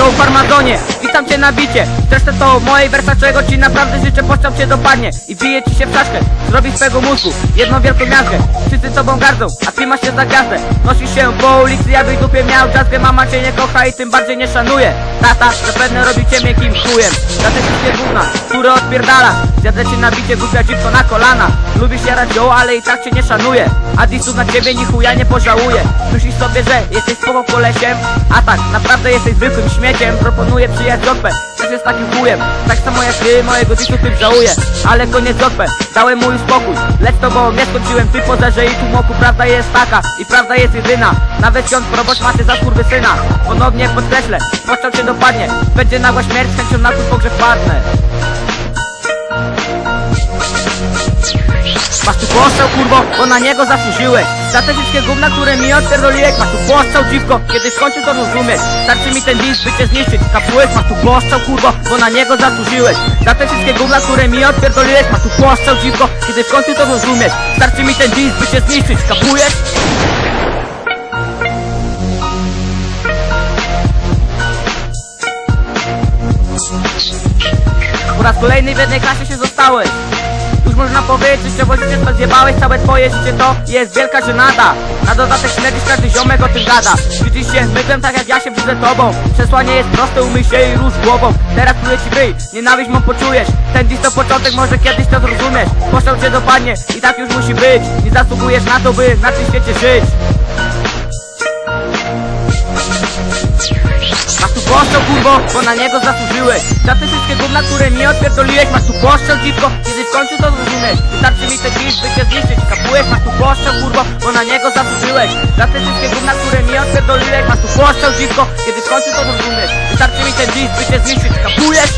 ją w Armazonie! Witam cię na bicie Zresztą to mojej wersa, czego ci naprawdę życzę Poszczał cię dopadnie i bije ci się w czaszkę. Zrobi swego mózgu, jedną wielką miazgę. Wszyscy tobą gardzą, a ty masz się za gwiazdę. Nosisz się po ulicy, jakbyś dupie miał jazzgę Mama cię nie kocha i tym bardziej nie szanuje. Tata zapewne robi cię miękkim chujem. Za te wszystkie gówna, które odpierdala. Zjadę cię na bicie, głupia dziwko na kolana. Lubisz jarać ją, ale i tak cię nie szanuje A disów na ciebie ni chuja nie pożałuje Myślisz sobie, że jesteś spoko kolesiem? A tak, naprawdę jesteś zwykłym śmieciem. Proponuję przyjaźń Jopę, też jest takim chujem. Tak samo jak ty, mojego disu tym żałuję. Ale koniec Jopę, dałem mu już spokój. Lecz to bo nie skończyłem ty pozerze i tłumoku Prawda jest taka. I prawda jest jedyna. Nawet ksiądz proboszcz macie za syna. Ponownie podkreślę, poszczał cię dopadnie Będzie nagła śmierć, chęcią na twój pogrzeb padnę postrzał kurwo, bo na niego zasłużyłeś. Za te wszystkie gówna, które mi odpierdoliłeś Masz tu postrzał dziwko, kiedy w końcu to rozumiesz Starczy mi ten list, by cię zniszczyć. Kapłeś, masz tu postrzał kurwo, bo na niego zasłużyłeś. Za te wszystkie gówna, które mi odpierdoliłeś Masz tu postrzał dziwko, kiedy w końcu to rozumiesz Starczy mi ten list, by cię zniszczyć. Kapujesz? Po raz kolejny w jednej klasie się zostałeś Można powiedzieć, że życie to zjebałeś Całe twoje życie to jest wielka żenada. Na dodatek śledzisz każdy ziomek o tym gada. Widzisz się myglem tak jak ja się widzę tobą. Przesłanie jest proste, umyj się i rusz głową. Teraz pluję ci wyj, nienawiść mą poczujesz. Ten dziś to początek, może kiedyś to zrozumiesz. Poszczał cię dopadnie i tak już musi być. Nie zasługujesz na to, by na tym świecie żyć. Poszczał kurwo, bo na niego zasłużyłeś. Za te wszystkie gówna, które mi odpierdoliłeś Masz tu poszczał dziwko, w końcu to zrozumiesz Wystarczy mi ten dziś, by cię zniszczyć. Kapujesz, masz tu poszczał kurwo, bo na niego zasłużyłeś. Za te wszystkie gówna, które mi odpierdoliłeś Masz tu poszczał dziwko, kiedy w końcu to zrozumiesz Wystarczy mi ten dziś, by cię zniszczyć. Kapujesz?